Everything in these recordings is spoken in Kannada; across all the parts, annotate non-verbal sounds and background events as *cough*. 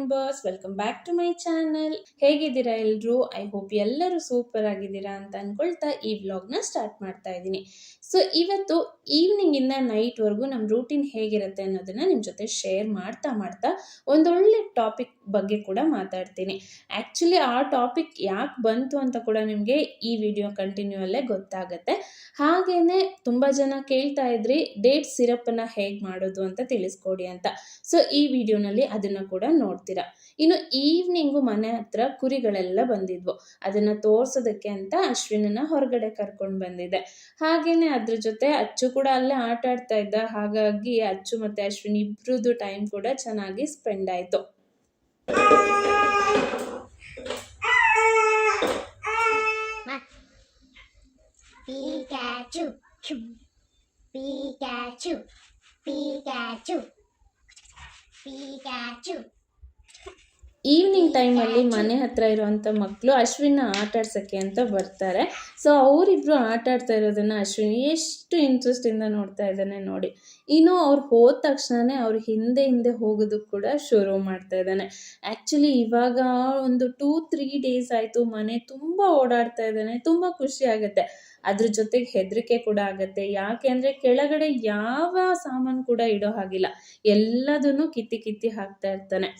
Members welcome back to my channel ಹೇಗಿದ್ದೀರಾ ಎಲ್ಲರೂ ಐ ಹೋಪ್ ಎಲ್ಲರೂ ಸೂಪರ್ ಆಗಿದ್ದೀರಾ ಅಂತ ಅನ್ಕೊಳ್ತಾ ಈ ವ್ಲಾಗ್ನ ಸ್ಟಾರ್ಟ್ ಮಾಡ್ತಾ ಇದ್ದೀನಿ. ಸೊ ಇವತ್ತು ಈವ್ನಿಂಗ್ ಇಂದ ನೈಟ್ ವರೆಗೂ ನಮ್ಮ ರೂಟೀನ್ ಹೇಗಿರುತ್ತೆ ಅನ್ನೋದನ್ನ ನಿಮ್ಮ ಜೊತೆ ಶೇರ್ ಮಾಡ್ತಾ ಮಾಡ್ತಾ ಒಂದೊಳ್ಳೆ ಟಾಪಿಕ್ ಬಗ್ಗೆ ಕೂಡ ಮಾತಾಡ್ತೀನಿ. ಆ್ಯಕ್ಚುಲಿ ಆ ಟಾಪಿಕ್ ಯಾಕೆ ಬಂತು ಅಂತ ಕೂಡ ನಿಮಗೆ ಈ ವಿಡಿಯೋ ಕಂಟಿನ್ಯೂ ಅಲ್ಲೇ ಗೊತ್ತಾಗುತ್ತೆ. ಹಾಗೇನೆ ತುಂಬ ಜನ ಕೇಳ್ತಾ ಇದ್ರಿ ಡೇಟ್ ಸಿರಪ್ಪನ್ನು ಹೇಗೆ ಮಾಡೋದು ಅಂತ ತಿಳಿಸ್ಕೊಡಿ ಅಂತ. ಸೊ ಈ ವಿಡಿಯೋನಲ್ಲಿ ಅದನ್ನು ಕೂಡ ನೋಡ್ತೀರಾ. ಇನ್ನು ಈವ್ನಿಂಗು ಮನೆ ಹತ್ರ ಕುರಿಗಳೆಲ್ಲ ಬಂದಿದ್ವು ಅದನ್ನು ತೋರ್ಸೋದಕ್ಕೆ ಅಂತ ಅಶ್ವಿನನ್ನ ಹೊರಗಡೆ ಕರ್ಕೊಂಡು ಬಂದಿದ್ದೆ ಹಾಗೇನೆ ಅದ್ರ ಜೊತೆ ಅಚ್ಚು ಕೂಡ ಅಲ್ಲೇ ಆಟ ಆಡ್ತಾ ಇದ್ದ ಹಾಗಾಗಿ ಅಚ್ಚು ಮತ್ತೆ ಅಶ್ವಿನ್ ಇಬ್ಬರದ್ದು ಟೈಮ್ ಕೂಡ ಚೆನ್ನಾಗಿ ಸ್ಪೆಂಡ್ ಆಯಿತು. Pikachu. Pikachu. Pikachu. ಈವ್ನಿಂಗ್ ಟೈಮಲ್ಲಿ ಮನೆ ಹತ್ರ ಇರುವಂಥ ಮಕ್ಕಳು ಅಶ್ವಿನ ಆಟ ಆಡ್ಸೋಕ್ಕೆ ಅಂತ ಬರ್ತಾರೆ. ಸೊ ಅವರಿಬ್ರು ಆಟ ಆಡ್ತಾ ಇರೋದನ್ನು ಅಶ್ವಿನಿ ಎಷ್ಟು ಇಂಟ್ರೆಸ್ಟಿಂದ ನೋಡ್ತಾ ಇದ್ದಾನೆ ನೋಡಿ. ಇನ್ನು ಅವ್ರು ಹೋದ ತಕ್ಷಣನೇ ಅವ್ರ ಹಿಂದೆ ಹಿಂದೆ ಹೋಗೋದು ಕೂಡ ಶುರು ಮಾಡ್ತಾ ಇದ್ದಾನೆ. ಆ್ಯಕ್ಚುಲಿ ಇವಾಗ ಒಂದು ಟೂ ತ್ರೀ ಡೇಸ್ ಆಯಿತು ಮನೆ ತುಂಬ ಓಡಾಡ್ತಾ ಇದ್ದಾನೆ ತುಂಬ ಖುಷಿ ಆಗುತ್ತೆ. ಅದ್ರ ಜೊತೆಗೆ ಹೆದರಿಕೆ ಕೂಡ ಆಗುತ್ತೆ. ಯಾಕೆ ಅಂದರೆ ಕೆಳಗಡೆ ಯಾವ ಸಾಮಾನು ಕೂಡ ಇಡೋ ಹಾಗಿಲ್ಲ. ಎಲ್ಲದನ್ನು ಕಿತ್ತಿ ಕಿತ್ತಿ ಹಾಕ್ತಾ ಇರ್ತಾನೆ.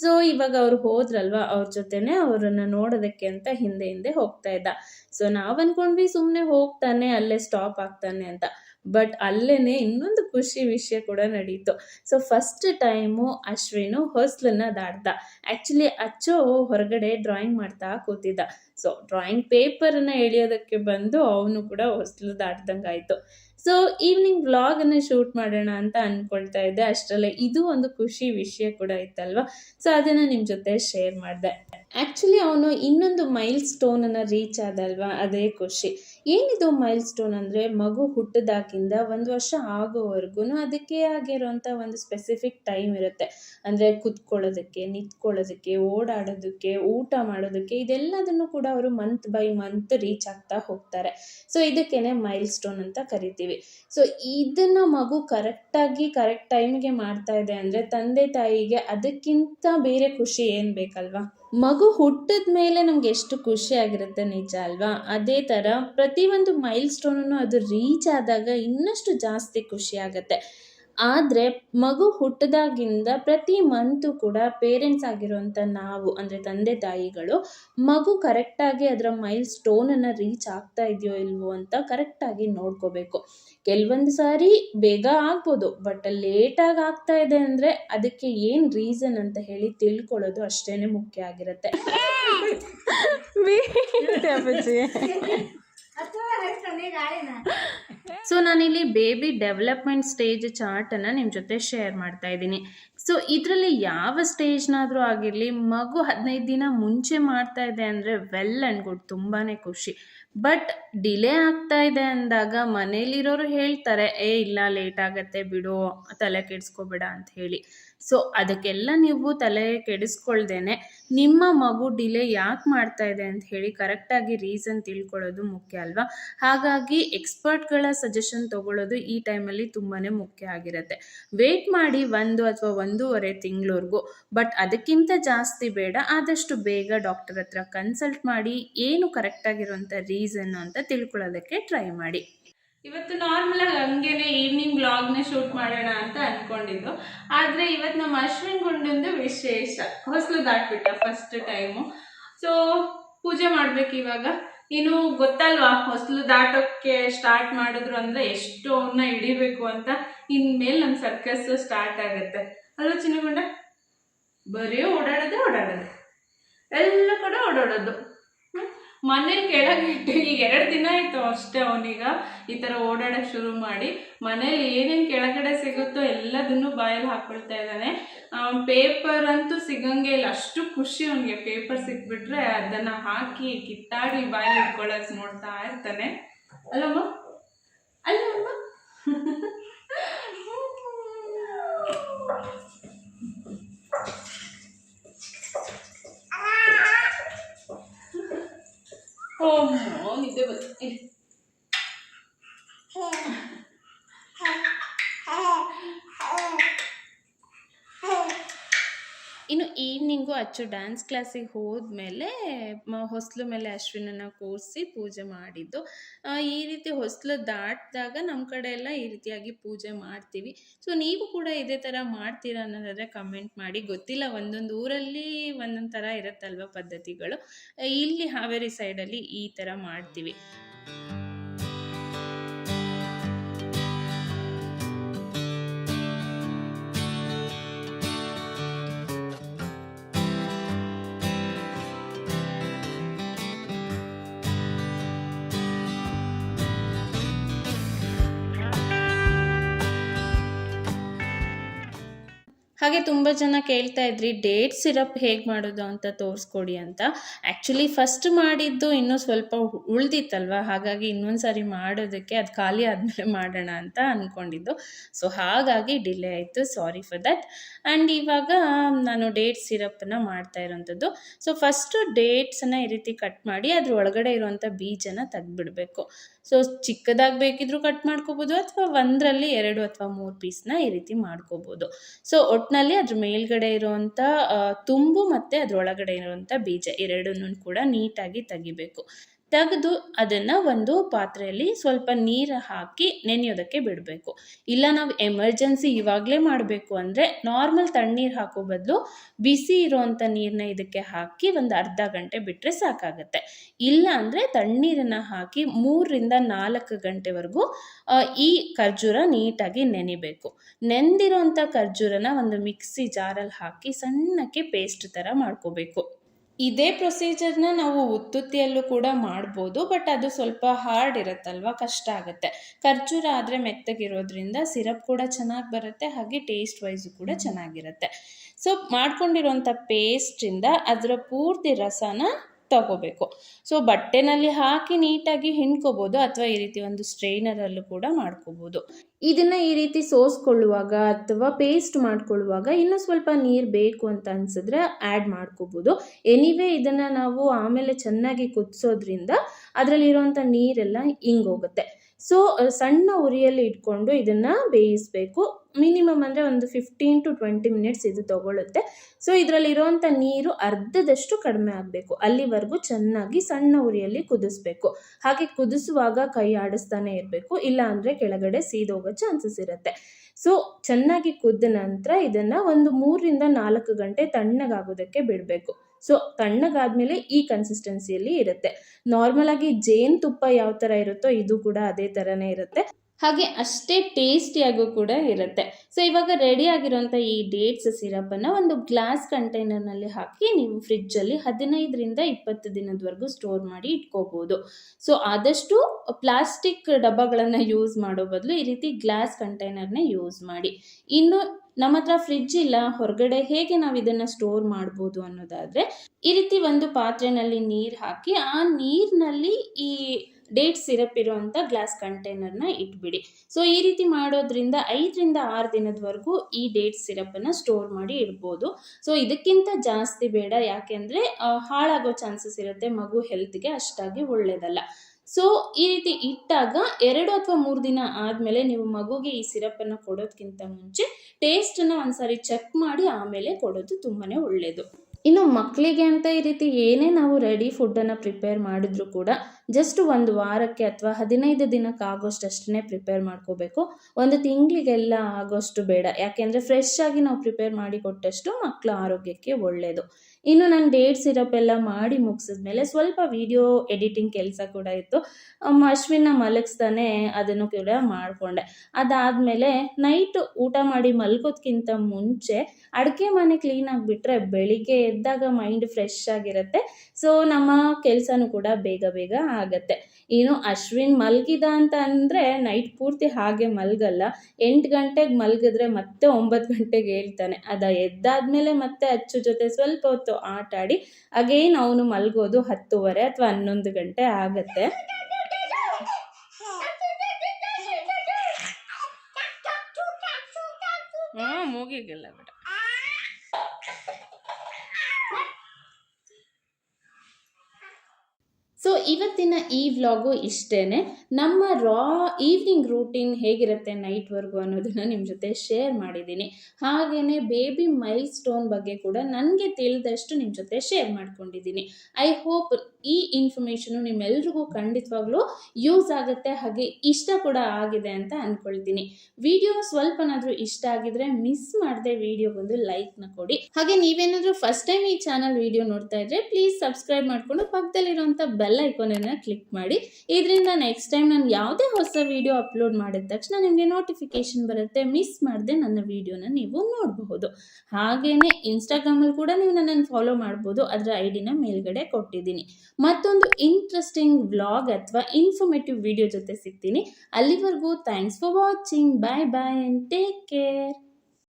ಸೊ ಇವಾಗ ಅವ್ರು ಹೋದ್ರಲ್ವ? ಅವ್ರ ಜೊತೆನೆ ಅವರನ್ನು ನೋಡೋದಕ್ಕೆ ಅಂತ ಹಿಂದೆ ಹಿಂದೆ ಹೋಗ್ತಾ ಇದ್ದ. ಸೊ ನಾವ್ ಅನ್ಕೊಂಡ್ವಿ ಸುಮ್ಮನೆ ಹೋಗ್ತಾನೆ, ಅಲ್ಲೇ ಸ್ಟಾಪ್ ಆಗ್ತಾನೆ ಅಂತ. ಬಟ್ ಅಲ್ಲೇನೆ ಇನ್ನೊಂದು ಖುಷಿ ವಿಷಯ ಕೂಡ ನಡೀತು. ಸೊ ಫಸ್ಟ್ ಟೈಮು ಅಶ್ವಿನು ಹೊಸ್ಲನ್ನ ದಾಟ್ದ. ಆ್ಯಕ್ಚುಲಿ ಅಚ್ಚು ಹೊರಗಡೆ ಡ್ರಾಯಿಂಗ್ ಮಾಡ್ತಾ ಕೂತಿದ್ದ. ಸೊ ಡ್ರಾಯಿಂಗ್ ಪೇಪರನ್ನ ಎಳೆಯೋದಕ್ಕೆ ಬಂದು ಅವನು ಕೂಡ ಹೊಸ್ಲು ದಾಟ್ದಂಗೆ ಆಯಿತು ಸೊ ಈವ್ನಿಂಗ್ ವ್ಲಾಗನ್ನು ಶೂಟ್ ಮಾಡೋಣ ಅಂತ ಅಂದ್ಕೊಳ್ತಾ ಇದ್ದೆ. ಅಷ್ಟರಲ್ಲೇ ಇದು ಒಂದು ಖುಷಿ ವಿಷಯ ಕೂಡ ಇತ್ತಲ್ವಾ? ಸೊ ಅದನ್ನು ನಿಮ್ಮ ಜೊತೆ ಶೇರ್ ಮಾಡಿದೆ. ಆ್ಯಕ್ಚುಲಿ ಅವನು ಇನ್ನೊಂದು ಮೈಲ್ ಸ್ಟೋನನ್ನು ರೀಚ್ ಆದಲ್ವಾ? ಅದೇ ಖುಷಿ. ಏನಿದು ಮೈಲ್ ಸ್ಟೋನ್ ಅಂದರೆ ಮಗು ಹುಟ್ಟಿದಾಗಿಂದ ಒಂದು ವರ್ಷ ಆಗೋವರೆಗೂ ಅದಕ್ಕೆ ಆಗಿರೋಂಥ ಒಂದು ಸ್ಪೆಸಿಫಿಕ್ ಟೈಮ್ ಇರುತ್ತೆ. ಅಂದರೆ ಕುತ್ಕೊಳ್ಳೋದಕ್ಕೆ, ನಿಂತ್ಕೊಳ್ಳೋದಕ್ಕೆ, ಓಡಾಡೋದಕ್ಕೆ, ಊಟ ಮಾಡೋದಕ್ಕೆ ಇದೆಲ್ಲದನ್ನು ಕೂಡ ಅವರು ಮಂತ್ ಬೈ ಮಂತ್ ರೀಚ್ ಆಗ್ತಾ ಹೋಗ್ತಾರೆ. ಸೊ ಇದಕ್ಕೇನೆ ಮೈಲ್ ಸ್ಟೋನ್ ಅಂತ ಕರಿತೀವಿ. ಸೊ ಇದನ್ನು ಮಗು ಕರೆಕ್ಟಾಗಿ ಕರೆಕ್ಟ್ ಟೈಮ್ಗೆ ಮಾಡ್ತಾ ಇದೆ ಅಂದರೆ ತಂದೆ ತಾಯಿಗೆ ಅದಕ್ಕಿಂತ ಬೇರೆ ಖುಷಿ ಏನು ಬೇಕಲ್ವಾ? ಮಗು ಹುಟ್ಟಿದ ಮೇಲೆ ನಮ್ಗೆ ಎಷ್ಟು ಖುಷಿ ಆಗಿರುತ್ತೆ ನಿಜ ಅಲ್ವಾ? ಅದೇ ಥರ ಪ್ರತಿಯೊಂದು ಮೈಲ್ ಸ್ಟೋನನ್ನು ಅದು ರೀಚ್ ಆದಾಗ ಇನ್ನಷ್ಟು ಜಾಸ್ತಿ ಖುಷಿ ಆಗುತ್ತೆ. ಆದರೆ ಮಗು ಹುಟ್ಟಿದಾಗಿಂದ ಪ್ರತಿ ಮಂತು ಕೂಡ ಪೇರೆಂಟ್ಸ್ ಆಗಿರುವಂಥ ನಾವು ಅಂದರೆ ತಂದೆ ತಾಯಿಗಳು ಮಗು ಕರೆಕ್ಟಾಗಿ ಅದರ ಮೈಲ್ ಸ್ಟೋನನ್ನು ರೀಚ್ ಆಗ್ತಾ ಇದೆಯೋ ಇಲ್ವೋ ಅಂತ ಕರೆಕ್ಟಾಗಿ ನೋಡ್ಕೋಬೇಕು. ಕೆಲವೊಂದು ಸಾರಿ ಬೇಗ ಆಗ್ಬೋದು ಬಟ್ ಲೇಟಾಗಿ ಆಗ್ತಾ ಇದೆ ಅಂದರೆ ಅದಕ್ಕೆ ಏನು ರೀಸನ್ ಅಂತ ಹೇಳಿ ತಿಳ್ಕೊಳ್ಳೋದು ಅಷ್ಟೇ ಮುಖ್ಯ ಆಗಿರುತ್ತೆ. *laughs* ಸೊ ನಾನಿಲ್ಲಿ ಬೇಬಿ ಡೆವಲಪ್ಮೆಂಟ್ ಸ್ಟೇಜ್ ಚಾರ್ಟನ್ನು ನಿಮ್ಮ ಜೊತೆ ಶೇರ್ ಮಾಡ್ತಾ ಇದ್ದೀನಿ. ಸೊ ಇದರಲ್ಲಿ ಯಾವ ಸ್ಟೇಜ್ನಾದ್ರೂ ಆಗಿರಲಿ, ಮಗು ಹದಿನೈದು ದಿನ ಮುಂಚೆ ಮಾಡ್ತಾ ಇದೆ ಅಂದರೆ ವೆಲ್ ಆ್ಯಂಡ್ ಗುಡ್ ತುಂಬಾ ಖುಷಿ. ಬಟ್ ಡಿಲೇ ಆಗ್ತಾ ಇದೆ ಅಂದಾಗ ಮನೇಲಿರೋರು ಹೇಳ್ತಾರೆ, ಏ, ಇಲ್ಲ ಲೇಟ್ ಆಗತ್ತೆ, ಬಿಡು, ತಲೆ ಕೆಡಿಸ್ಕೋಬೇಡ ಅಂತ ಹೇಳಿ. ಸೊ ಅದಕ್ಕೆಲ್ಲ ನೀವು ತಲೆ ಕೆಡಿಸ್ಕೊಳ್ದೇನೆ ನಿಮ್ಮ ಮಗು ಡಿಲೇ ಯಾಕೆ ಮಾಡ್ತಾ ಇದೆ ಅಂತ ಹೇಳಿ ಕರೆಕ್ಟಾಗಿ ರೀಸನ್ ತಿಳ್ಕೊಳ್ಳೋದು ಮುಖ್ಯ ಅಲ್ವಾ? ಹಾಗಾಗಿ ಎಕ್ಸ್ಪರ್ಟ್ಗಳ ಸಜೆಷನ್ ತಗೊಳ್ಳೋದು ಈ ಟೈಮಲ್ಲಿ ತುಂಬಾ ಮುಖ್ಯ ಆಗಿರುತ್ತೆ. ವೇಟ್ ಮಾಡಿ ಒಂದು ಅಥವಾ ಒಂದೂವರೆ ತಿಂಗಳವರೆಗೂ. ಬಟ್ ಅದಕ್ಕಿಂತ ಜಾಸ್ತಿ ಬೇಡ, ಆದಷ್ಟು ಬೇಗ ಡಾಕ್ಟರ್ ಹತ್ರ ಕನ್ಸಲ್ಟ್ ಮಾಡಿ, ಏನು ಕರೆಕ್ಟಾಗಿರುವಂಥ ರೀಸನ್ ಅಂತ ತಿಳ್ಕೊಳ್ಳೋದಕ್ಕೆ ಟ್ರೈ ಮಾಡಿ. ಇವತ್ತು ನಾರ್ಮಲ್ ಆಗಿ ಹಂಗೇನೆ ಈವ್ನಿಂಗ್ ವ್ಲಾಗ್ನ ಶೂಟ್ ಮಾಡೋಣ ಅಂತ ಅನ್ಕೊಂಡಿದ್ದು. ಆದ್ರೆ ಇವತ್ತು ನಮ್ಮ ಅಶ್ವಿನ್ ಗುಂಡೊಂದು ವಿಶೇಷ. ಹೊಸಲು ದಾಟ್ಬಿಟ್ಟ ಫಸ್ಟ್ ಟೈಮು ಸೊ ಪೂಜೆ ಮಾಡ್ಬೇಕು ಇವಾಗ. ಇನ್ನು ಗೊತ್ತಲ್ವಾ, ಹೊಸಲು ದಾಟೋಕ್ಕೆ ಸ್ಟಾರ್ಟ್ ಮಾಡಿದ್ರು ಅಂದ್ರೆ ಎಷ್ಟು ಅವನ್ನ ಹಿಡಿಬೇಕು ಅಂತ. ಇನ್ಮೇಲೆ ನಮ್ಮ ಸರ್ಕಸ್ ಸ್ಟಾರ್ಟ್ ಆಗುತ್ತೆ. ಅಲ್ವಾ ಚಿನ್ನಗುಂಡ? ಬರೀ ಓಡಾಡೋದೇ ಓಡಾಡೋದು. ಎಲ್ಲ ಕೂಡ ಓಡಾಡೋದು. ಮನೇಲಿ ಕೆಳಗಿಟ್ಟು ಈಗ ಎರಡು ದಿನ ಆಯಿತು ಅಷ್ಟೇ ಅವನೀಗ. ಈ ಥರ ಓಡಾಡೋಕ್ಕೆ ಶುರು ಮಾಡಿ. ಮನೇಲಿ ಏನೇನು ಕೆಳಗಡೆ ಸಿಗುತ್ತೋ ಎಲ್ಲದನ್ನು ಬಾಯಲ್ಲಿ ಹಾಕ್ಕೊಳ್ತಾ ಇದ್ದಾನೆ. ಪೇಪರ್ ಅಂತೂ ಸಿಗಂಗೆ ಇಲ್ಲ. ಅಷ್ಟು ಖುಷಿ ಅವನಿಗೆ. ಪೇಪರ್ ಸಿಕ್ಬಿಟ್ರೆ ಅದನ್ನು ಹಾಕಿ ಕಿತ್ತಾಡಿ ಬಾಯಲ್ಲಿ ಇಟ್ಕೊಳ್ಳೋಕೆ ನೋಡ್ತಾ ಇರ್ತಾನೆ. ಅಲ್ಲಮ್ಮ? ಅಲ್ಲಮ್ಮ *laughs* ಓ ನಿದ್ದೆ ಬಂತು ಇಲ್ಲಿ. ಇನ್ನು ಈವ್ನಿಂಗು ಅಚ್ಚು ಡ್ಯಾನ್ಸ್ ಕ್ಲಾಸಿಗೆ ಹೋದ್ಮೇಲೆ ಹೊಸ್ಲು ಮೇಲೆ ಅಶ್ವಿನನ್ನ ಕೂರಿಸಿ ಪೂಜೆ ಮಾಡಿದ್ದು. ಈ ರೀತಿ ಹೊಸ್ಲು ದಾಟಿದಾಗ ನಮ್ಮ ಕಡೆ ಎಲ್ಲ ಈ ರೀತಿಯಾಗಿ ಪೂಜೆ ಮಾಡ್ತೀವಿ. ಸೊ ನೀವು ಕೂಡ ಇದೇ ಥರ ಮಾಡ್ತೀರಾ ಅನ್ನೋದಾದರೆ ಕಮೆಂಟ್ ಮಾಡಿ. ಗೊತ್ತಿಲ್ಲ, ಒಂದೊಂದು ಊರಲ್ಲಿ ಒಂದೊಂದು ಥರ ಇರುತ್ತಲ್ವ ಪದ್ಧತಿಗಳು. ಇಲ್ಲಿ ಹಾವೇರಿ ಸೈಡಲ್ಲಿ ಈ ಥರ ಮಾಡ್ತೀವಿ. ಹಾಗೆ ತುಂಬ ಜನ ಕೇಳ್ತಾ ಇದ್ರಿ ಡೇಟ್ ಸಿರಪ್ ಹೇಗೆ ಮಾಡೋದು ಅಂತ ತೋರಿಸ್ಕೊಡಿ ಅಂತ. ಆ್ಯಕ್ಚುಲಿ ಫಸ್ಟ್ ಮಾಡಿದ್ದು ಇನ್ನೂ ಸ್ವಲ್ಪ ಉಳ್ದಿತ್ತಲ್ವ? ಹಾಗಾಗಿ ಇನ್ನೊಂದು ಸಾರಿ ಮಾಡೋದಕ್ಕೆ ಅದು ಖಾಲಿ ಆದಮೇಲೆ ಮಾಡೋಣ ಅಂತ ಅಂದ್ಕೊಂಡಿದ್ದು ಸೊ ಹಾಗಾಗಿ ಡಿಲೇ ಆಯಿತು. ಸಾರಿ ಫಾರ್ ದಟ್ ಆ್ಯಂಡ್ ಇವಾಗ ನಾನು ಡೇಟ್ ಸಿರಪ್ಪನ್ನು ಮಾಡ್ತಾ ಇರೋವಂಥದ್ದು ಸೊ ಫಸ್ಟು ಡೇಟ್ಸನ್ನು ಈ ರೀತಿ ಕಟ್ ಮಾಡಿ ಅದ್ರ ಒಳಗಡೆ ಇರುವಂಥ ಬೀಜನ ತೆಗ್ದುಬಿಡಬೇಕು. ಸೊ ಚಿಕ್ಕದಾಗಿ ಬೇಕಿದ್ರೂ ಕಟ್ ಮಾಡ್ಕೋಬೋದು ಅಥವಾ ಒಂದರಲ್ಲಿ ಎರಡು ಅಥವಾ ಮೂರು ಪೀಸ್ನ ಈ ರೀತಿ ಮಾಡ್ಕೋಬೋದು. ಸೊ ಒಟ್ಟಿನಲ್ಲಿ ಅದ್ರ ಮೇಲ್ಗಡೆ ಇರುವಂಥ ತುಂಬು ಮತ್ತು ಅದರೊಳಗಡೆ ಇರುವಂಥ ಬೀಜ ಎರಡನ್ನೂ ಕೂಡ ನೀಟಾಗಿ ತೆಗಿಬೇಕು. ತೆಗೆದು ಅದನ್ನು ಒಂದು ಪಾತ್ರೆಯಲ್ಲಿ ಸ್ವಲ್ಪ ನೀರು ಹಾಕಿ ನೆನೆಯೋದಕ್ಕೆ ಬಿಡಬೇಕು. ಇಲ್ಲ ನಾವು ಎಮರ್ಜೆನ್ಸಿ ಇವಾಗಲೇ ಮಾಡಬೇಕು ಅಂದರೆ ನಾರ್ಮಲ್ ತಣ್ಣೀರು ಹಾಕೋ ಬದಲು ಬಿಸಿ ಇರೋವಂಥ ನೀರನ್ನ ಇದಕ್ಕೆ ಹಾಕಿ ಒಂದು ಅರ್ಧ ಗಂಟೆ ಬಿಟ್ಟರೆ ಸಾಕಾಗುತ್ತೆ. ಇಲ್ಲ ಅಂದರೆ ತಣ್ಣೀರನ್ನು ಹಾಕಿ ಮೂರರಿಂದ ನಾಲ್ಕು ಗಂಟೆವರೆಗೂ ಈ ಖರ್ಜೂರ ನೀಟಾಗಿ ನೆನಿಬೇಕು. ನೆಂದಿರೋಂಥ ಖರ್ಜೂರನ ಒಂದು ಮಿಕ್ಸಿ ಜಾರಲ್ಲಿ ಹಾಕಿ ಸಣ್ಣಕ್ಕೆ ಪೇಸ್ಟ್ ಥರ ಮಾಡ್ಕೋಬೇಕು. ಇದೇ ಪ್ರೊಸೀಜರ್ನ ನಾವು ಉತ್ತುತ್ತಿಯಲ್ಲೂ ಕೂಡ ಮಾಡ್ಬೋದು ಬಟ್ ಅದು ಸ್ವಲ್ಪ ಹಾರ್ಡ್ ಇರುತ್ತಲ್ವ? ಕಷ್ಟ ಆಗುತ್ತೆ. ಖರ್ಜೂರ ಆದರೆ ಮೆತ್ತಗಿರೋದ್ರಿಂದ ಸಿರಪ್ ಕೂಡ ಚೆನ್ನಾಗಿ ಬರುತ್ತೆ, ಹಾಗೆ ಟೇಸ್ಟ್ ವೈಸು ಕೂಡ ಚೆನ್ನಾಗಿರುತ್ತೆ. ಸೊ ಮಾಡ್ಕೊಂಡಿರೋಂಥ ಪೇಸ್ಟಿಂದ ಅದರ ಪೂರ್ತಿ ರಸನ ತಗೋಬೇಕು. ಸೊ ಬಟ್ಟೆನಲ್ಲಿ ಹಾಕಿ ನೀಟಾಗಿ ಹಿಂಡ್ಕೋಬೋದು ಅಥವಾ ಈ ರೀತಿ ಒಂದು ಸ್ಟ್ರೈನರಲ್ಲೂ ಕೂಡ ಮಾಡ್ಕೋಬೋದು. ಇದನ್ನು ಈ ರೀತಿ ಸೋಸ್ಕೊಳ್ಳುವಾಗ ಅಥವಾ ಪೇಸ್ಟ್ ಮಾಡ್ಕೊಳ್ಳುವಾಗ ಇನ್ನೂ ಸ್ವಲ್ಪ ನೀರು ಬೇಕು ಅಂತ ಅನಿಸಿದ್ರೆ ಆ್ಯಡ್ ಮಾಡ್ಕೋಬೋದು. ಎನಿವೇ ಇದನ್ನು ನಾವು ಆಮೇಲೆ ಚೆನ್ನಾಗಿ ಕುದಿಸೋದ್ರಿಂದ ಅದರಲ್ಲಿರುವಂಥ ನೀರೆಲ್ಲ ಹಿಂಗೋಗುತ್ತೆ ಸೊ ಸಣ್ಣ ಉರಿಯಲ್ಲಿ ಇಟ್ಕೊಂಡು ಇದನ್ನು ಬೇಯಿಸಬೇಕು. ಮಿನಿಮಮ್ ಅಂದರೆ ಒಂದು ಫಿಫ್ಟೀನ್ ಟು ಟ್ವೆಂಟಿ ಮಿನಿಟ್ಸ್ ಇದು ತಗೊಳ್ಳುತ್ತೆ ಸೊ ಇದರಲ್ಲಿರುವಂಥ ನೀರು ಅರ್ಧದಷ್ಟು ಕಡಿಮೆ ಆಗಬೇಕು. ಅಲ್ಲಿವರೆಗೂ ಚೆನ್ನಾಗಿ ಸಣ್ಣ ಉರಿಯಲ್ಲಿ ಕುದಿಸ್ಬೇಕು. ಹಾಗೆ ಕುದಿಸುವಾಗ ಕೈ ಆಡಿಸ್ತಾನೆ ಇರಬೇಕು. ಇಲ್ಲ ಅಂದರೆ ಕೆಳಗಡೆ ಸೀದೋಗೋ ಚಾನ್ಸಸ್ ಇರುತ್ತೆ. ಸೊ ಚೆನ್ನಾಗಿ ಕುದ್ದ ನಂತರ ಇದನ್ನು ಒಂದು ಮೂರರಿಂದ ನಾಲ್ಕು ಗಂಟೆ ತಣ್ಣಗಾಗೋದಕ್ಕೆ ಬಿಡಬೇಕು. ಸೊ ತಣ್ಣಗಾದ್ಮೇಲೆ ಈ ಕನ್ಸಿಸ್ಟೆನ್ಸಿಯಲ್ಲಿ ಇರುತ್ತೆ. ನಾರ್ಮಲ್ ಆಗಿ ಜೇನುತುಪ್ಪ ಯಾವ ಥರ ಇರುತ್ತೋ ಇದು ಕೂಡ ಅದೇ ಥರನೇ ಇರುತ್ತೆ. ಹಾಗೆ ಅಷ್ಟೇ ಟೇಸ್ಟಿಯಾಗೂ ಕೂಡ ಇರುತ್ತೆ. ಸೊ ಇವಾಗ ರೆಡಿ ಆಗಿರೋಂಥ ಈ ಡೇಟ್ಸ್ ಸಿರಪನ್ನು ಒಂದು ಗ್ಲಾಸ್ ಕಂಟೈನರ್ನಲ್ಲಿ ಹಾಕಿ ನೀವು ಫ್ರಿಜ್ಜಲ್ಲಿ ಹದಿನೈದರಿಂದ ಇಪ್ಪತ್ತು ದಿನದವರೆಗೂ ಸ್ಟೋರ್ ಮಾಡಿ ಇಟ್ಕೋಬೋದು. ಸೊ ಆದಷ್ಟು ಪ್ಲಾಸ್ಟಿಕ್ ಡಬ್ಬಗಳನ್ನು ಯೂಸ್ ಮಾಡೋ ಬದಲು ಈ ರೀತಿ ಗ್ಲಾಸ್ ಕಂಟೈನರ್ನೇ ಯೂಸ್ ಮಾಡಿ. ಇನ್ನು ನಮ್ಮ ಹತ್ರ ಫ್ರಿಡ್ಜ್ ಇಲ್ಲ, ಹೊರಗಡೆ ಹೇಗೆ ನಾವು ಇದನ್ನ ಸ್ಟೋರ್ ಮಾಡ್ಬೋದು ಅನ್ನೋದಾದ್ರೆ, ಈ ರೀತಿ ಒಂದು ಪಾತ್ರೆನಲ್ಲಿ ನೀರು ಹಾಕಿ, ಆ ನೀರಿನಲ್ಲಿ ಈ ಡೇಟ್ ಸಿರಪ್ ಇರುವಂತ ಗ್ಲಾಸ್ ಕಂಟೈನರ್ನ ಇಟ್ಬಿಡಿ. ಸೊ ಈ ರೀತಿ ಮಾಡೋದ್ರಿಂದ ಐದರಿಂದ ಆರು ದಿನದವರೆಗೂ ಈ ಡೇಟ್ ಸಿರಪನ್ನು ಸ್ಟೋರ್ ಮಾಡಿ ಇಡ್ಬೋದು. ಸೊ ಇದಕ್ಕಿಂತ ಜಾಸ್ತಿ ಬೇಡ, ಯಾಕೆಂದ್ರೆ ಹಾಳಾಗೋ ಚಾನ್ಸಸ್ ಇರುತ್ತೆ, ಮಗು ಹೆಲ್ತ್ಗೆ ಅಷ್ಟಾಗಿ ಒಳ್ಳೆಯದಲ್ಲ ಸೊ ಈ ರೀತಿ ಇಟ್ಟಾಗ ಎರಡು ಅಥವಾ ಮೂರು ದಿನ ಆದಮೇಲೆ ನೀವು ಮಗುಗೆ ಈ ಸಿರಪನ್ನು ಕೊಡೋದಕ್ಕಿಂತ ಮುಂಚೆ ಟೇಸ್ಟನ್ನು ಒಂದ್ಸರಿ ಚೆಕ್ ಮಾಡಿ ಆಮೇಲೆ ಕೊಡೋದು ತುಂಬಾ ಒಳ್ಳೆಯದು ಇನ್ನು ಮಕ್ಕಳಿಗೆ ಅಂತ ಈ ರೀತಿ ಏನೇ ನಾವು ರೆಡಿ ಫುಡ್ಡನ್ನು ಪ್ರಿಪೇರ್ ಮಾಡಿದ್ರು ಕೂಡ ಜಸ್ಟ್ ಒಂದು ವಾರಕ್ಕೆ ಅಥವಾ ಹದಿನೈದು ದಿನಕ್ಕೆ ಆಗೋಷ್ಟು ಅಷ್ಟೇ ಪ್ರಿಪೇರ್ ಮಾಡ್ಕೋಬೇಕು. ಒಂದು ತಿಂಗಳಿಗೆಲ್ಲ ಆಗೋಷ್ಟು ಬೇಡ. ಯಾಕೆಂದರೆ ಫ್ರೆಶ್ ಆಗಿ ನಾವು ಪ್ರಿಪೇರ್ ಮಾಡಿ ಕೊಟ್ಟಷ್ಟು ಮಕ್ಕಳ ಆರೋಗ್ಯಕ್ಕೆ ಒಳ್ಳೆಯದು ಇನ್ನು ನಾನು ಡೇಟ್ ಸಿರಪ್ ಎಲ್ಲ ಮಾಡಿ ಮುಗಿಸಿದ ಮೇಲೆ ಸ್ವಲ್ಪ ವಿಡಿಯೋ ಎಡಿಟಿಂಗ್ ಕೆಲಸ ಕೂಡ ಇತ್ತು. ಅಶ್ವಿನ ಮಲಗಿಸ್ತಾನೆ ಅದನ್ನು ಕೂಡ ಮಾಡಿಕೊಂಡೆ. ಅದಾದಮೇಲೆ ನೈಟ್ ಊಟ ಮಾಡಿ ಮಲ್ಗೋದ್ಕಿಂತ ಮುಂಚೆ ಅಡುಗೆ ಮನೆ ಕ್ಲೀನ್ ಆಗಿಬಿಟ್ರೆ ಬೆಳಿಗ್ಗೆ ಎದ್ದಾಗ ಮೈಂಡ್ ಫ್ರೆಶ್ ಆಗಿರುತ್ತೆ. ಸೊ ನಮ್ಮ ಕೆಲಸನೂ ಕೂಡ ಬೇಗ ಬೇಗ ಆಗತ್ತೆ. ಇನ್ನು ಅಶ್ವಿನ್ ಮಲಗಿದ ಅಂತ ಅಂದರೆ ನೈಟ್ ಪೂರ್ತಿ ಹಾಗೆ ಮಲಗಲ್ಲ. ಎಂಟು ಗಂಟೆಗೆ ಮಲಗಿದ್ರೆ ಮತ್ತೆ ಒಂಬತ್ತು ಗಂಟೆಗೆ ಹೇಳ್ತಾನೆ. ಅದ ಎದ್ದಾದ್ಮೇಲೆ ಮತ್ತೆ ಅಚ್ಚು ಜೊತೆ ಸ್ವಲ್ಪ ಹೊತ್ತು ಆಟ ಆಡಿ ಅಗೇನ್ ಅವನು ಮಲಗೋದು ಹತ್ತುವರೆ ಅಥವಾ ಹನ್ನೊಂದು ಗಂಟೆ ಆಗುತ್ತೆ. ಮುಗಿಗಿಲ್ಲ ಬಿಡ ಸೊ ಇವತ್ತಿನ ಈ ವ್ಲಾಗು ಇಷ್ಟೇ ನಮ್ಮ ರಾ ಈವ್ನಿಂಗ್ ರೂಟೀನ್ ಹೇಗಿರುತ್ತೆ ನೈಟ್ವರೆಗೂ ಅನ್ನೋದನ್ನು ನಿಮ್ಮ ಜೊತೆ ಶೇರ್ ಮಾಡಿದ್ದೀನಿ. ಹಾಗೆಯೇ ಬೇಬಿ ಮೈಲ್ ಸ್ಟೋನ್ ಬಗ್ಗೆ ಕೂಡ ನನಗೆ ತಿಳಿದಷ್ಟು ನಿಮ್ಮ ಜೊತೆ ಶೇರ್ ಮಾಡ್ಕೊಂಡಿದ್ದೀನಿ. ಐ ಹೋಪ್ ಈ ಇನ್ಫಾರ್ಮೇಷನು ನಿಮ್ಮೆಲ್ರಿಗೂ ಖಂಡಿತವಾಗ್ಲೂ ಯೂಸ್ ಆಗುತ್ತೆ, ಹಾಗೆ ಇಷ್ಟ ಕೂಡ ಆಗಿದೆ ಅಂತ ಅಂದ್ಕೊಳ್ತೀನಿ ವಿಡಿಯೋ ಸ್ವಲ್ಪನಾದರೂ ಇಷ್ಟ ಆಗಿದ್ರೆ ಮಿಸ್ ಮಾಡದೆ ವಿಡಿಯೋಗೊಂದು ಲೈಕ್ನ ಕೊಡಿ. ಹಾಗೆ ನೀವೇನಾದರೂ ಫಸ್ಟ್ ಟೈಮ್ ಈ ಚಾನಲ್ ವಿಡಿಯೋ ನೋಡ್ತಾ ಇದ್ರೆ ಪ್ಲೀಸ್ ಸಬ್ಸ್ಕ್ರೈಬ್ ಮಾಡಿಕೊಂಡು ಪಕ್ಕದಲ್ಲಿರುವಂಥ ಬೆಲ್ ಐಕಾನನ್ನು ಕ್ಲಿಕ್ ಮಾಡಿ. ಇದರಿಂದ ನೆಕ್ಸ್ಟ್ ಟೈಮ್ ನಾನು ಯಾವುದೇ ಹೊಸ ವಿಡಿಯೋ ಅಪ್ಲೋಡ್ ಮಾಡಿದ ತಕ್ಷಣ ನಿಮಗೆ ನೋಟಿಫಿಕೇಶನ್ ಬರುತ್ತೆ. ಮಿಸ್ ಮಾಡದೆ ನನ್ನ ವಿಡಿಯೋನ ನೀವು ನೋಡಬಹುದು. ಹಾಗೆಯೇ ಇನ್ಸ್ಟಾಗ್ರಾಮಲ್ಲಿ ಕೂಡ ನೀವು ನನ್ನನ್ನು ಫಾಲೋ ಮಾಡ್ಬೋದು. ಅದರ ಐಡಿನ ಡಿನ ಮೇಲ್ಗಡೆ ಕೊಟ್ಟಿದ್ದೀನಿ. ಮತ್ತೊಂದು ಇಂಟ್ರೆಸ್ಟಿಂಗ್ ವ್ಲಾಗ್ ಅಥವಾ ಇನ್ಫಾರ್ಮೇಟಿವ್ ವಿಡಿಯೋ ಜೊತೆ ಸಿಗ್ತೀನಿ. ಅಲ್ಲಿವರೆಗೂ thanks for watching bye bye and take care